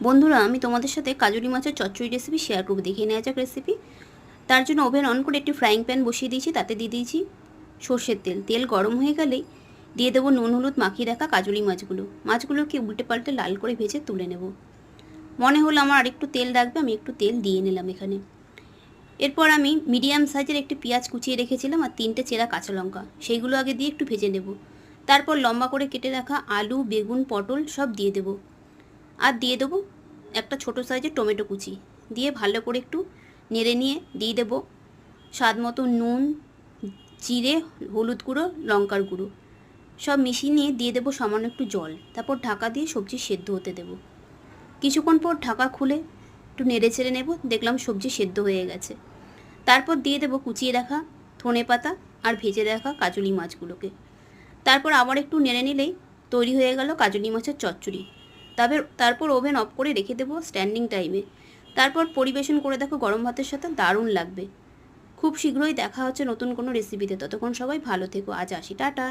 বন্ধুরা, আমি তোমাদের সাথে কাজুরি মাছের চচ্চড়ি রেসিপি শেয়ার করব। দেখে নেওয়া যাক রেসিপি তার জন্য ওভেন অন করে একটি ফ্রাইং প্যান বসিয়ে দিয়েছি, তাতে দিয়ে দিয়েছি সর্ষের তেল। তেল গরম হয়ে গেলেই দিয়ে দেবো নুন, হলুদ মাখিয়ে রাখা কাজুরি মাছগুলো। মাছগুলোকে উল্টে পাল্টে লাল করে ভেজে তুলে নেব। মনে হলো আমার আরেকটু তেল লাগবে, আমি একটু তেল দিয়ে নিলাম এখানে। এরপর আমি মিডিয়াম সাইজের একটি পেঁয়াজ কুচিয়ে রেখেছিলাম আর তিনটে চেরা কাঁচা লঙ্কা, সেইগুলো আগে দিয়ে একটু ভেজে নেব। তারপর লম্বা করে কেটে রাখা আলু, বেগুন, পটল সব দিয়ে দেবো। আর দিয়ে দেবো একটা ছোট সাইজের টমেটো কুচি। দিয়ে ভালো করে একটু নেড়ে নিয়ে দিয়ে দেবো স্বাদ মতো নুন, জিরে, হলুদ গুঁড়ো, লঙ্কার গুঁড়ো। সব মিশিয়ে নিয়ে দিয়ে দেবো সামান্য একটু জল। তারপর ঢাকা দিয়ে সবজি সেদ্ধ হতে দেবো। কিছুক্ষণ পর ঢাকা খুলে একটু নেড়ে ছেড়ে নেব, দেখলাম সবজি সেদ্ধ হয়ে গেছে। তারপর দিয়ে দেবো কুচিয়ে রাখা ধনে পাতা আর ভেজে রাখা কাজুলি মাছগুলোকে। তারপর আবার একটু নেড়ে নিলেই তৈরি হয়ে গেল কাজুলি মাছের চচ্চড়ি। তবে তারপর ওভেন অফ করে রেখে দেবো স্ট্যান্ডিং টাইমে। তারপর পরিবেশন করে দেখো গরম ভাতের সাথে দারুণ লাগবে। খুব শীঘ্রই দেখা হচ্ছে নতুন কোনো রেসিপিতে ততক্ষণ সবাই ভালো থেকো। আজ আসি। টাটা।